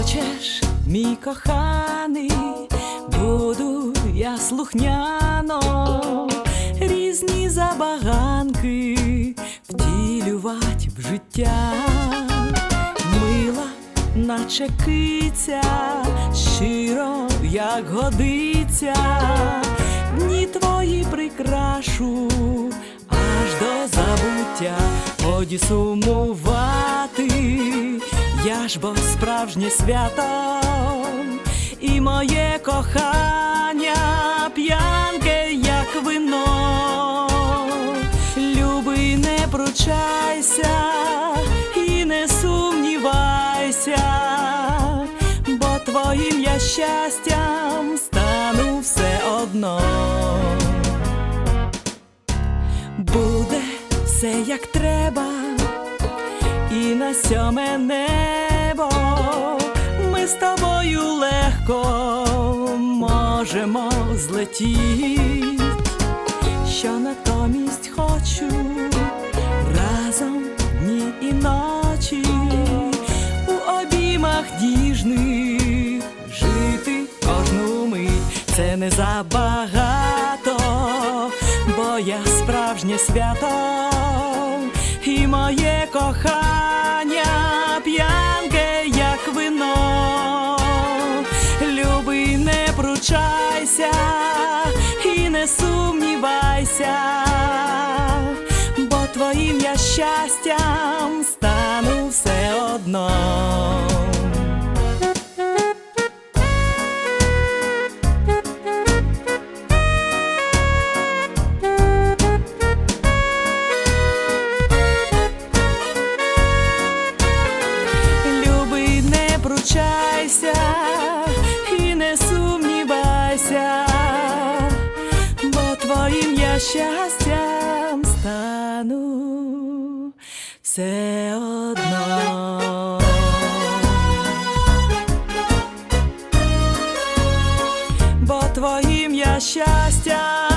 Хочеш, мій коханий, буду я слухняно, різні забаганки втілювать в життя, мила, наче киця, щиро, як годиться, дні твої прикрашу аж до забуття, годі сумувати, я ж бо справжнє свято, і моє кохання. П'янке, як вино, любий, не пручайся і не сумнівайся, бо твоїм я щастям стану все одно. Буде все як треба, на сьоме небо. Ми з тобою легко можемо злетіть, що натомість хочу разом дні і ночі. У обіймах ніжних жити кожну мить. Це не забагато, бо я справжнє свято, і моє кохання п'янке, як вино. Любий, не пручайся і не сумнівайся, бо твоїм я щастям стану все одно. Не пручайся і не сумнівайся, бо твоїм я щастям стану все одно. Бо твоїм я щастям